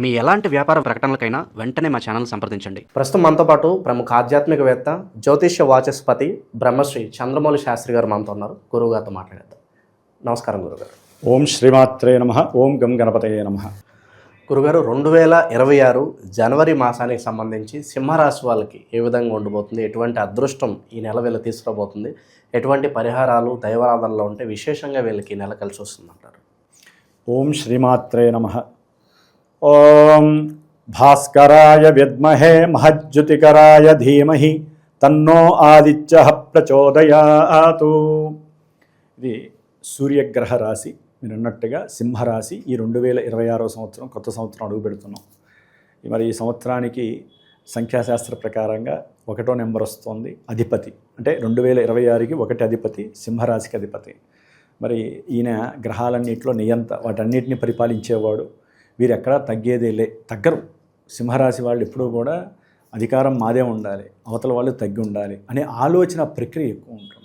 మీ ఎలాంటి వ్యాపార ప్రకటనలకైనా వెంటనే మా ఛానల్ సంప్రదించండి. ప్రస్తుతం మనతో పాటు ప్రముఖ ఆధ్యాత్మికవేత్త జ్యోతిష్య వాచస్పతి బ్రహ్మశ్రీ చంద్రమౌళి శాస్త్రి గారు మనతో ఉన్నారు. గురువు గారితో మాట్లాడేద్దాం. నమస్కారం గురుగారు ఓం శ్రీమాత్రే నమ. ఓం గం గణపతయే నమ. గురుగారు రెండు వేల ఇరవై ఆరు జనవరి మాసానికి సంబంధించి సింహరాశి వాళ్ళకి ఏ విధంగా ఉండబోతుంది? ఎటువంటి అదృష్టం ఈ నెల వీళ్ళు తీసుకురాబోతుంది? ఎటువంటి పరిహారాలు దైవారాధనలో ఉంటే విశేషంగా వీళ్ళకి ఈ నెల కలిసి వస్తుందంటారు? ఓం శ్రీమాత్రే నమ. ఓం భాస్కరాయ విద్మహే మహజ్యుతికరాయ ధీమహి తన్నో ఆదిత్య ప్రచోదయాతు. ఇది సూర్యగ్రహ రాశి. మీరు అన్నట్టుగా సింహరాశి ఈ రెండు వేల ఇరవై ఆరో సంవత్సరం కొత్త సంవత్సరం అడుగు పెడుతున్నాం. మరి ఈ సంవత్సరానికి సంఖ్యాశాస్త్ర ప్రకారంగా ఒకటో నెంబర్ వస్తుంది అధిపతి. అంటే రెండు వేల ఇరవై ఆరుకి ఒకటి అధిపతి సింహరాశికి అధిపతి. మరి ఈయన గ్రహాలన్నింటిలో నియంత వాటన్నిటిని పరిపాలించేవాడు వీరు ఎక్కడా తగ్గేదే లే తగ్గరు. సింహరాశి వాళ్ళు ఎప్పుడూ కూడా అధికారం మాదే ఉండాలి అవతల వాళ్ళు తగ్గి ఉండాలి అనే ఆలోచన ప్రక్రియ ఎక్కువ ఉంటుంది.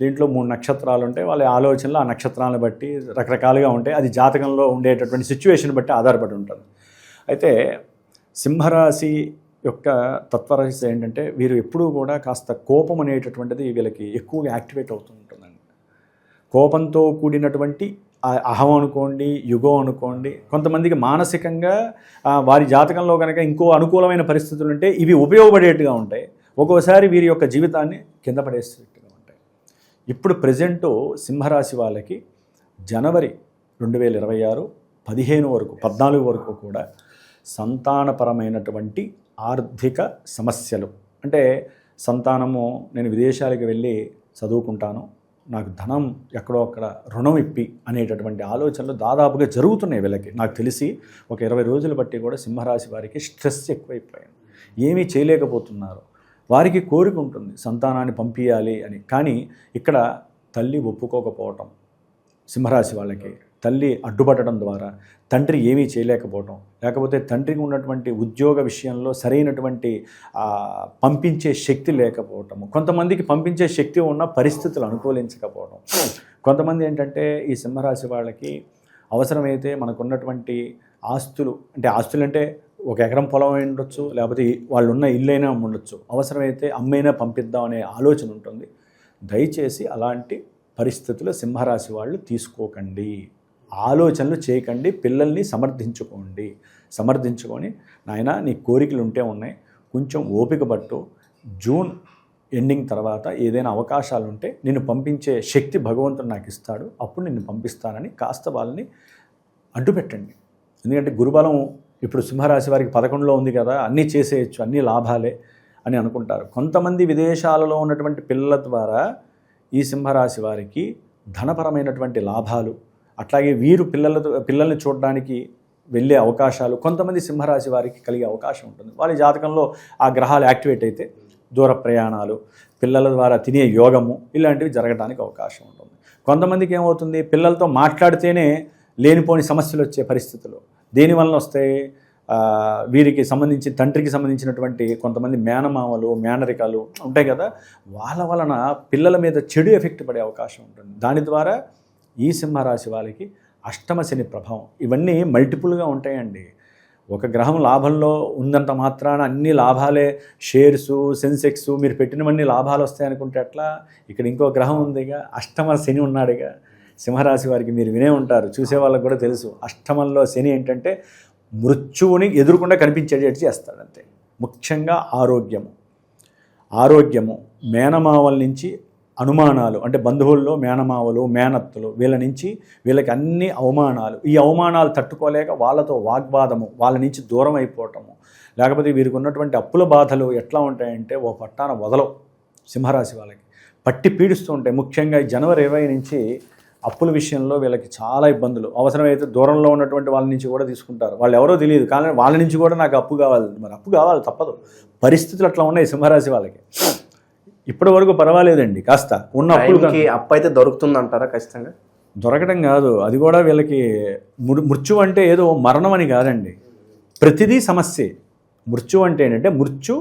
దీంట్లో మూడు నక్షత్రాలు ఉంటాయి వాళ్ళ ఆలోచనలు ఆ నక్షత్రాలను బట్టి రకరకాలుగా ఉంటాయి. అది జాతకంలో ఉండేటటువంటి సిచ్యువేషన్ బట్టి ఆధారపడి ఉంటుంది. అయితే సింహరాశి యొక్క తత్వరహస్య ఏంటంటే వీరు ఎప్పుడూ కూడా కాస్త కోపం అనేటటువంటిది వీళ్ళకి ఎక్కువగా యాక్టివేట్ అవుతూ ఉంటుందండి. కోపంతో కూడినటువంటి అహం అనుకోండి యుగం అనుకోండి కొంతమందికి మానసికంగా వారి జాతకంలో కనుక ఇంకో అనుకూలమైన పరిస్థితులు ఉంటే ఇవి ఉపయోగపడేట్టుగా ఉంటాయి. ఒక్కోసారి వీరి యొక్క జీవితాన్ని కింద పడేసేట్టుగా ఉంటాయి. ఇప్పుడు ప్రజెంటు సింహరాశి వాళ్ళకి జనవరి రెండు వేల ఇరవై ఆరు పదిహేను వరకు పద్నాలుగు వరకు కూడా సంతానపరమైనటువంటి ఆర్థిక సమస్యలు. అంటే సంతానము నేను విదేశాలకు వెళ్ళి చదువుకుంటాను నాకు ధనం ఎక్కడో అక్కడ రుణం ఇప్పి అనేటటువంటి ఆలోచనలు దాదాపుగా జరుగుతున్నాయి వీళ్ళకి. నాకు తెలిసి ఒక ఇరవై రోజులు బట్టి కూడా సింహరాశి వారికి స్ట్రెస్ ఎక్కువైపోయింది. ఏమీ చేయలేకపోతున్నారు. వారికి కోరిక ఉంటుంది సంతానాన్ని పంపించాలి అని. కానీ ఇక్కడ తల్లి ఒప్పుకోకపోవటం సింహరాశి వాళ్ళకి తల్లి అడ్డుపడడం ద్వారా తండ్రి ఏమీ చేయలేకపోవటం లేకపోతే తండ్రికి ఉన్నటువంటి ఉద్యోగ విషయంలో సరైనటువంటి పంపించే శక్తి లేకపోవటం కొంతమందికి పంపించే శక్తి ఉన్న పరిస్థితులు అనుకూలించకపోవడం కొంతమంది ఏంటంటే ఈ సింహరాశి వాళ్ళకి అవసరమైతే మనకున్నటువంటి ఆస్తులు అంటే ఆస్తులు అంటే ఒక ఎకరం పొలం అయి ఉండొచ్చు లేకపోతే వాళ్ళు ఉన్న ఇల్లైనా ఉండొచ్చు. అవసరమైతే అమ్మైనా పంపిద్దాం అనే ఆలోచన ఉంటుంది. దయచేసి అలాంటి పరిస్థితులు సింహరాశి వాళ్ళు తీసుకోకండి. ఆలోచనలు చేయకండి పిల్లల్ని సమర్థించుకోండి. సమర్థించుకొని నాయన నీ కోరికలు ఉంటే ఉన్నాయి. కొంచెం ఓపిక పట్టు. జూన్ ఎండింగ్ తర్వాత ఏదైనా అవకాశాలు ఉంటే నిన్ను పంపించే శక్తి భగవంతుడు నాకు ఇస్తాడు. అప్పుడు నిన్ను పంపిస్తానని కాస్త వాళ్ళని అడ్డుపెట్టండి. ఎందుకంటే గురుబలం ఇప్పుడు సింహరాశి వారికి పదకొండులో ఉంది కదా అన్నీ చేసేయచ్చు అన్నీ లాభాలే అని అనుకుంటారు. కొంతమంది విదేశాలలో ఉన్నటువంటి పిల్లల ద్వారా ఈ సింహరాశి వారికి ధనపరమైనటువంటి లాభాలు అట్లాగే వీరు పిల్లలతో పిల్లల్ని చూడడానికి వెళ్ళే అవకాశాలు కొంతమంది సింహరాశి వారికి కలిగే అవకాశం ఉంటుంది. వాళ్ళ జాతకంలో ఆ గ్రహాలు యాక్టివేట్ అయితే దూర ప్రయాణాలు పిల్లల ద్వారా తినే యోగము ఇలాంటివి జరగడానికి అవకాశం ఉంటుంది. కొంతమందికి ఏమవుతుంది? పిల్లలతో మాట్లాడితేనే లేనిపోని సమస్యలు వచ్చే పరిస్థితులు. దేనివల్ల వస్తే వీరికి సంబంధించి తండ్రికి సంబంధించినటువంటి కొంతమంది మేనమామలు మేనరికాలు ఉంటాయి కదా? వాళ్ళ వలన పిల్లల మీద చెడు ఎఫెక్ట్ పడే అవకాశం ఉంటుంది. దాని ద్వారా ఈ సింహరాశి వాళ్ళకి అష్టమ శని ప్రభావం. ఇవన్నీ మల్టిపుల్గా ఉంటాయండి. ఒక గ్రహం లాభంలో ఉందంత మాత్రాన అన్ని లాభాలే షేర్స్ సెన్సెక్స్ మీరు పెట్టినవన్నీ లాభాలు వస్తాయి అనుకుంటే అట్లా ఇక్కడ ఇంకో గ్రహం ఉందిగా అష్టమ శని ఉన్నాడుగా సింహరాశి వారికి మీరు వినే ఉంటారు చూసే వాళ్ళకి కూడా తెలుసు. అష్టమంలో శని ఏంటంటే మృత్యువుని ఎదురుకుండా కనిపించేటట్టు చేస్తాడంతే. ముఖ్యంగా ఆరోగ్యము. ఆరోగ్యము. మేనమావల నుంచి అనుమానాలు అంటే బంధువుల్లో మేనమావలు మేనత్తులు వీళ్ళ నుంచి వీళ్ళకి అన్ని అవమానాలు. ఈ అవమానాలు తట్టుకోలేక వాళ్ళతో వాగ్వాదము వాళ్ళ నుంచి దూరం అయిపోవటము. లేకపోతే వీరికి ఉన్నటువంటి అప్పుల బాధలు ఎట్లా ఉంటాయంటే ఓ పట్టాన వదలవు సింహరాశి వాళ్ళకి. పట్టి పీడిస్తూ ఉంటాయి. ముఖ్యంగా జనవరి ఇరవై నుంచి అప్పుల విషయంలో వీళ్ళకి చాలా ఇబ్బందులు. అవసరమైతే దూరంలో ఉన్నటువంటి వాళ్ళ నుంచి కూడా తీసుకుంటారు. వాళ్ళు ఎవరో తెలియదు. కానీ వాళ్ళ నుంచి కూడా నాకు అప్పు కావాలి. మరి అప్పు కావాలి తప్పదు. పరిస్థితులు అట్లా ఉన్నాయి సింహరాశి వాళ్ళకి. ఇప్పటి వరకు పర్వాలేదండి కాస్త. ఉన్న అప్పులు టైంకి అప్పు అయితే దొరుకుతుంది అంటారా ఖచ్చితంగా? దొరకడం కాదు అది కూడా వీళ్ళకి మృత్యు అంటే ఏదో మరణం అని కాదండి. ప్రతిదీ సమస్యే. మృత్యు అంటే ఏంటంటే మృత్యు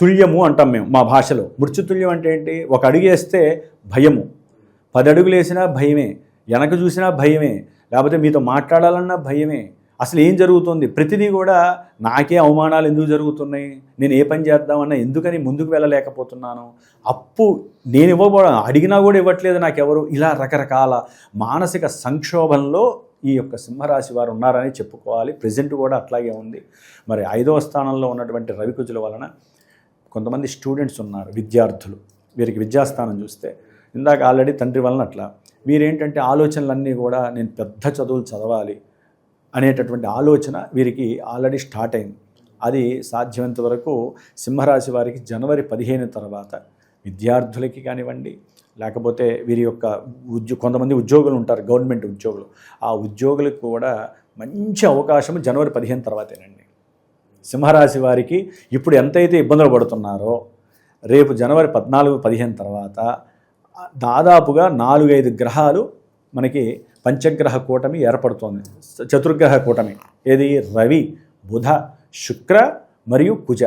తుల్యము అంటాం మేము మా భాషలో. మృత్యు తుల్యం అంటే ఏంటి? ఒక అడుగు వేస్తే భయము. పది అడుగులు వేసినా భయమే. వెనక చూసినా భయమే. లేకపోతే మీతో మాట్లాడాలన్నా భయమే. అసలు ఏం జరుగుతుంది? ప్రతిదీ కూడా నాకే అవమానాలు ఎందుకు జరుగుతున్నాయి? నేను ఏ పని చేద్దామన్నా ఎందుకని ముందుకు వెళ్ళలేకపోతున్నాను? అప్పు నేను ఇవ్వబోవడం అడిగినా కూడా ఇవ్వట్లేదు నాకెవరు? ఇలా రకరకాల మానసిక సంక్షోభంలో ఈ యొక్క సింహరాశి వారు ఉన్నారని చెప్పుకోవాలి. ప్రజెంట్ కూడా అట్లాగే ఉంది. మరి ఐదవ స్థానంలో ఉన్నటువంటి రవికుజుల వలన కొంతమంది స్టూడెంట్స్ ఉన్నారు విద్యార్థులు. వీరికి విద్యాస్థానం చూస్తే ఇందాక ఆల్రెడీ తండ్రి వలన అట్లా. వీరేంటంటే ఆలోచనలన్నీ కూడా నేను పెద్ద చదువులు చదవాలి. అనేటటువంటి ఆలోచన వీరికి ఆల్రెడీ స్టార్ట్ అయింది. అది సాధ్యమైనంత వరకు సింహరాశి వారికి జనవరి పదిహేను తర్వాత విద్యార్థులకి కానివ్వండి లేకపోతే వీరి యొక్క ఉద్యో కొంతమంది ఉద్యోగులు ఉంటారు గవర్నమెంట్ ఉద్యోగులు. ఆ ఉద్యోగులకు కూడా మంచి అవకాశం జనవరి పదిహేను తర్వాతేనండి. సింహరాశి వారికి ఇప్పుడు ఎంతైతే ఇబ్బందులు పడుతున్నారో రేపు జనవరి పద్నాలుగు పదిహేను తర్వాత దాదాపుగా నాలుగైదు గ్రహాలు మనకి పంచగ్రహ కూటమి ఏర్పడుతోంది. చతుర్గ్రహ కూటమి. ఏది? రవి బుధ శుక్ర మరియు కుజ.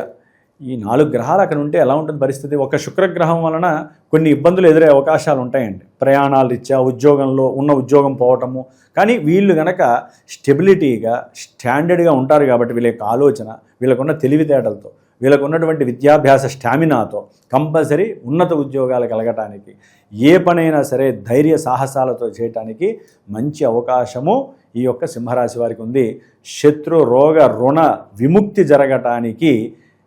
ఈ నాలుగు గ్రహాలు అక్కడ ఉంటే ఎలా ఉంటుంది పరిస్థితి? ఒక శుక్రగ్రహం వలన కొన్ని ఇబ్బందులు ఎదురే అవకాశాలు ఉంటాయండి. ప్రయాణాలు రీత్యా ఉద్యోగంలో ఉన్న ఉద్యోగం పోవటము. కానీ వీళ్ళు గనక స్టెబిలిటీగా స్టాండర్డ్గా ఉంటారు కాబట్టి వీళ్ళ యొక్క ఆలోచన వీళ్ళకున్న తెలివితేటలతో. వీళ్ళకు ఉన్నటువంటి విద్యాభ్యాస స్టామినాతో కంపల్సరీ ఉన్నత ఉద్యోగాలు కలగటానికి ఏ పనైనా సరే ధైర్య సాహసాలతో చేయటానికి మంచి అవకాశము ఈ యొక్క సింహరాశి వారికి ఉంది. శత్రు రోగ రుణ విముక్తి జరగటానికి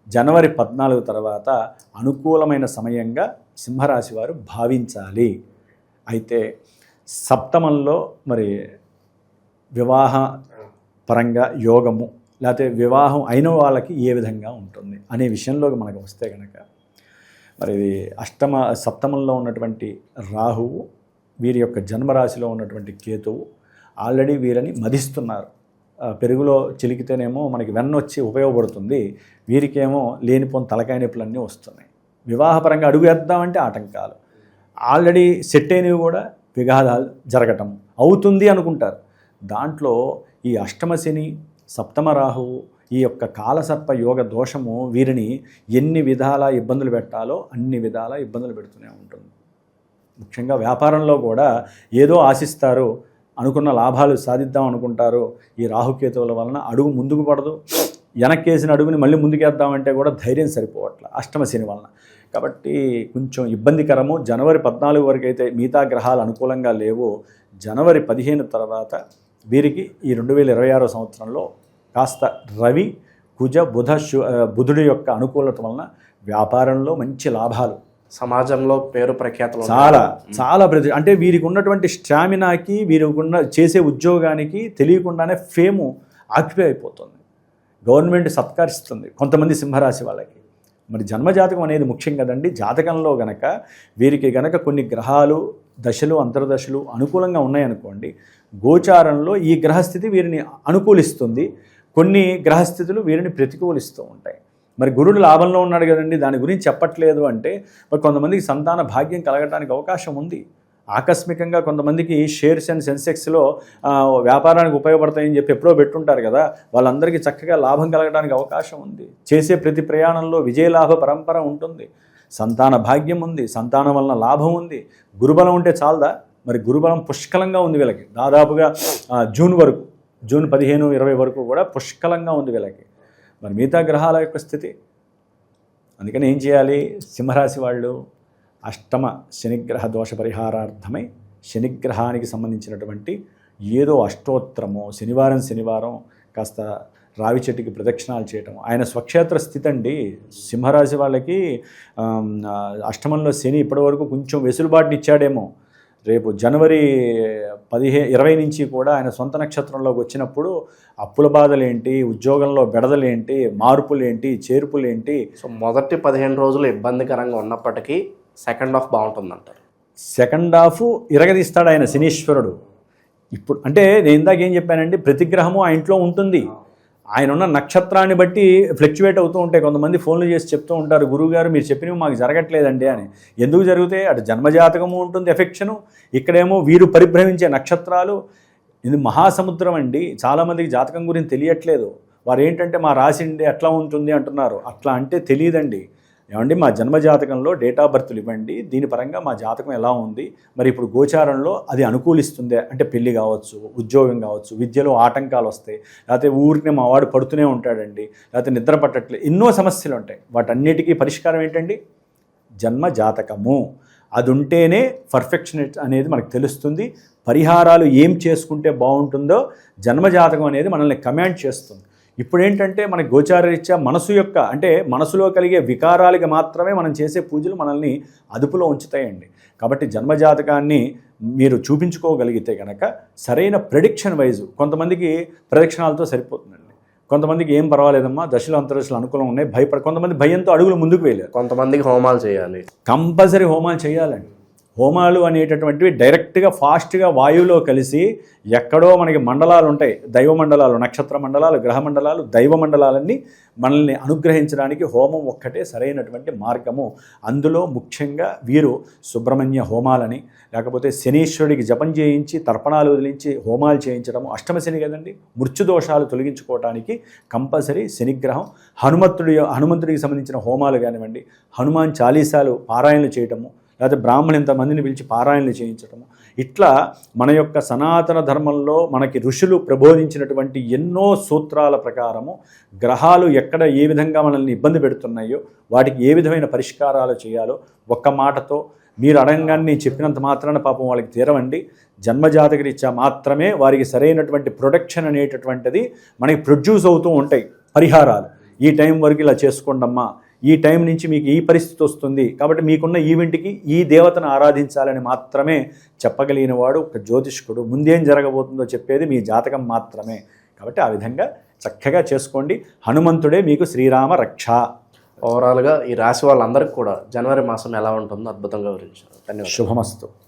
జనవరి పద్నాలుగు తర్వాత అనుకూలమైన సమయంగా సింహరాశి వారు భావించాలి. అయితే సప్తమంలో మరి వివాహ పరంగా యోగము లేకపోతే వివాహం అయిన వాళ్ళకి ఏ విధంగా ఉంటుంది అనే విషయంలోకి మనకు వస్తే కనుక మరి ఇది అష్టమ సప్తమంలో ఉన్నటువంటి రాహువు వీరి యొక్క జన్మరాశిలో ఉన్నటువంటి కేతువు ఆల్రెడీ వీరిని మధిస్తున్నారు. పెరుగులో చిలికితేనేమో మనకి వెన్నొచ్చి ఉపయోగపడుతుంది వీరికేమో లేనిపోని తలకాయ నొప్పులన్నీ వస్తున్నాయి. వివాహపరంగా అడుగు వేద్దామంటే ఆటంకాలు. ఆల్రెడీ సెట్ అయినవి కూడా విఘాదాలు జరగటం అవుతుంది అనుకుంటారు. దాంట్లో ఈ అష్టమ శని సప్తమ రాహువు ఈ యొక్క కాలసర్ప యోగ దోషము వీరిని ఎన్ని విధాల ఇబ్బందులు పెట్టాలో అన్ని విధాల ఇబ్బందులు పెడుతూనే ఉంటుంది. ముఖ్యంగా వ్యాపారంలో కూడా ఏదో ఆశిస్తారు అనుకున్న లాభాలు సాధిద్దాం అనుకుంటారు. ఈ రాహుకేతువుల వలన అడుగు ముందుకు పడదు. వెనక్కేసిన అడుగుని మళ్ళీ ముందుకేద్దామంటే కూడా ధైర్యం సరిపోవట్ల అష్టమ శని వలన. కాబట్టి కొంచెం ఇబ్బందికరము. జనవరి పద్నాలుగు వరకు అయితే మిగతా గ్రహాలు అనుకూలంగా లేవు. జనవరి పదిహేను తర్వాత వీరికి ఈ రెండు వేల ఇరవై ఆరో సంవత్సరంలో కాస్త రవి కుజ బుధ శు బుధుడి యొక్క అనుకూలత వలన వ్యాపారంలో మంచి లాభాలు. సమాజంలో పేరు ప్రఖ్యాతులు. చాలా చాలా ప్రతి అంటే వీరికి ఉన్నటువంటి స్టామినాకి వీరికి ఉన్న చేసే ఉద్యోగానికి తెలియకుండానే ఫేము ఆక్యుపై అయిపోతుంది. గవర్నమెంట్ సత్కరిస్తుంది కొంతమంది సింహరాశి వాళ్ళకి. మరి జన్మజాతకం అనేది ముఖ్యం కదండి. జాతకంలో గనక వీరికి గనక కొన్ని గ్రహాలు దశలు అంతర్దశలు అనుకూలంగా ఉన్నాయనుకోండి గోచారంలో ఈ గ్రహస్థితి వీరిని అనుకూలిస్తుంది. కొన్ని గ్రహస్థితులు వీరిని ప్రతికూలిస్తూ ఉంటాయి. మరి గురుడు లాభంలో ఉన్నాడు కదండి దాని గురించి చెప్పట్లేదు అంటే మరి కొంతమందికి సంతాన భాగ్యం కలగడానికి అవకాశం ఉంది. ఆకస్మికంగా కొంతమందికి షేర్స్ అండ్ సెన్సెక్స్లో వ్యాపారానికి ఉపయోగపడతాయని చెప్పి ఎప్పుడో పెట్టుంటారు కదా వాళ్ళందరికీ చక్కగా లాభం కలగడానికి అవకాశం ఉంది. చేసే ప్రతి ప్రయాణంలో విజయలాభ పరంపర ఉంటుంది. సంతాన భాగ్యం ఉంది సంతానం వలన లాభం ఉంది. గురుబలం ఉంటే చాలదా? మరి గురుబలం పుష్కలంగా ఉంది వీళ్ళకి. దాదాపుగా జూన్ వరకు జూన్ పదిహేను ఇరవై వరకు కూడా పుష్కలంగా ఉంది వీళ్ళకి. మరి మిగతా గ్రహాల యొక్క స్థితి? అందుకని ఏం చేయాలి? సింహరాశి వాళ్ళు అష్టమ శనిగ్రహ దోష పరిహారార్థమై శనిగ్రహానికి సంబంధించినటువంటి ఏదో అష్టోత్తరమో శనివారం శనివారం కాస్త రావి చెట్టుకి ప్రదక్షిణాలు చేయటం. ఆయన స్వక్షేత్ర స్థితి అండి సింహరాశి వాళ్ళకి అష్టమంలో శని ఇప్పటివరకు కొంచెం వెసులుబాటుని ఇచ్చాడేమో. రేపు జనవరి పదిహే ఇరవై నుంచి కూడా ఆయన సొంత నక్షత్రంలోకి వచ్చినప్పుడు అప్పుల బాధలేంటి ఉద్యోగంలో బెడదలేంటి మార్పులేంటి చేర్పులేంటి? సో మొదటి పదిహేను రోజులు ఇబ్బందికరంగా ఉన్నప్పటికీ సెకండ్ హాఫ్ బాగుంటుంది అంటారు సెకండ్ హాఫ్ ఇరగదీస్తాడు ఆయన శనీశ్వరుడు. ఇప్పుడు అంటే నేను ఇందాక ఏం చెప్పానండి ప్రతి గ్రహము ఆ ఇంట్లో ఉంటుంది. ఆయన ఉన్న నక్షత్రాన్ని బట్టి ఫ్లక్చువేట్ అవుతూ ఉంటాయి. కొంతమంది ఫోన్లు చేసి చెప్తూ ఉంటారు గురువుగారు మీరు చెప్పినవి మాకు జరగట్లేదండి అని. ఎందుకు జరిగితే అటు జన్మజాతకము ఉంటుంది ఎఫెక్షను. ఇక్కడేమో వీరు పరిభ్రమించే నక్షత్రాలు. ఇది మహాసముద్రం అండి. చాలామందికి జాతకం గురించి తెలియట్లేదు. వారు ఏంటంటే మా రాసి అండి ఎట్లా ఉంటుంది అంటున్నారు. అట్లా అంటే తెలియదండి. ఏమండి మా జన్మజాతకంలో డేట్ ఆఫ్ బర్త్లు ఇవ్వండి. దీని పరంగా మా జాతకం ఎలా ఉంది? మరి ఇప్పుడు గోచారంలో అది అనుకూలిస్తుందే? అంటే పెళ్ళి కావచ్చు ఉద్యోగం కావచ్చు విద్యలో ఆటంకాలు వస్తాయి లేకపోతే ఊరికి మా వాడు పడుతూనే ఉంటాడండి లేకపోతే నిద్ర పట్టట్లేదు ఎన్నో సమస్యలు ఉంటాయి. వాటన్నిటికీ పరిష్కారం ఏంటండి? జన్మ జాతకము. అది ఉంటేనే పర్ఫెక్షనెట్ అనేది మనకు తెలుస్తుంది. పరిహారాలు ఏం చేసుకుంటే బాగుంటుందో జన్మజాతకం అనేది మనల్ని కమాండ్ చేస్తుంది. ఇప్పుడు ఏంటంటే మన గోచారరీత్యా మనసు యొక్క అంటే మనసులో కలిగే వికారాలకి మాత్రమే మనం చేసే పూజలు మనల్ని అదుపులో ఉంచుతాయండి. కాబట్టి జన్మజాతకాన్ని మీరు చూపించుకోగలిగితే కనుక సరైన ప్రెడిక్షన్ వైజు కొంతమందికి ప్రదక్షిణాలతో సరిపోతుందండి. కొంతమందికి ఏం పర్వాలేదమ్మా దశలు అంతరదశలు అనుకూలం ఉన్నాయి భయపడ కొంతమంది భయంతో అడుగులు ముందుకు వేయలేరు. కొంతమందికి హోమాలు చేయాలి. కంపల్సరీ హోమాలు చేయాలండి. హోమాలు అనేటటువంటివి డైరెక్ట్గా ఫాస్ట్గా వాయువులో కలిసి ఎక్కడో మనకి మండలాలు ఉంటాయి దైవ మండలాలు నక్షత్ర మండలాలు గ్రహ మండలాలు దైవ మండలాలన్నీ మనల్ని అనుగ్రహించడానికి హోమం ఒక్కటే సరైనటువంటి మార్గము. అందులో ముఖ్యంగా వీరు సుబ్రహ్మణ్య హోమాలని లేకపోతే శనీశ్వరుడికి జపం చేయించి తర్పణాలు వదిలించి హోమాలు చేయించడము అష్టమ శని కదండి? మృత్యుదోషాలు తొలగించుకోవడానికి కంపల్సరీ శనిగ్రహం. హనుమంతుడి హనుమంతుడికి సంబంధించిన హోమాలు కానివ్వండి హనుమాన్ చాలీసాలు పారాయణలు చేయటము లేకపోతే బ్రాహ్మణులు ఇంతమందిని పిలిచి పారాయణలు చేయించటము. ఇట్లా మన యొక్క సనాతన ధర్మంలో మనకి ఋషులు ప్రబోధించినటువంటి ఎన్నో సూత్రాల ప్రకారము గ్రహాలు ఎక్కడ ఏ విధంగా మనల్ని ఇబ్బంది పెడుతున్నాయో వాటికి ఏ విధమైన పరిష్కారాలు చేయాలో ఒక్క మాటతో మీరు అడంగాన్ని చెప్పినంత మాత్రాన పాపం వాళ్ళకి తీరవండి. జన్మజాతకరీత్యా మాత్రమే వారికి సరైనటువంటి ప్రొడక్షన్ అనేటటువంటిది మనకి ప్రొడ్యూస్ అవుతూ ఉంటాయి పరిహారాలు. ఈ టైం వరకు ఇలా చేసుకోండమ్మా ఈ టైం నుంచి మీకు ఈ పరిస్థితి వస్తుంది. కాబట్టి మీకున్న ఈవెంట్కి ఈ దేవతను ఆరాధించాలని మాత్రమే చెప్పగలిగిన వాడు ఒక జ్యోతిష్కుడు. ముందేం జరగబోతుందో చెప్పేది మీ జాతకం మాత్రమే. కాబట్టి ఆ విధంగా చక్కగా చేసుకోండి. హనుమంతుడే మీకు శ్రీరామ రక్ష. ఓవరాల్గా ఈ రాశి వాళ్ళందరికీ కూడా జనవరి మాసం ఎలా ఉంటుందో అద్భుతంగా వివరించారు. ధన్యవాదాలు. శుభమస్తు.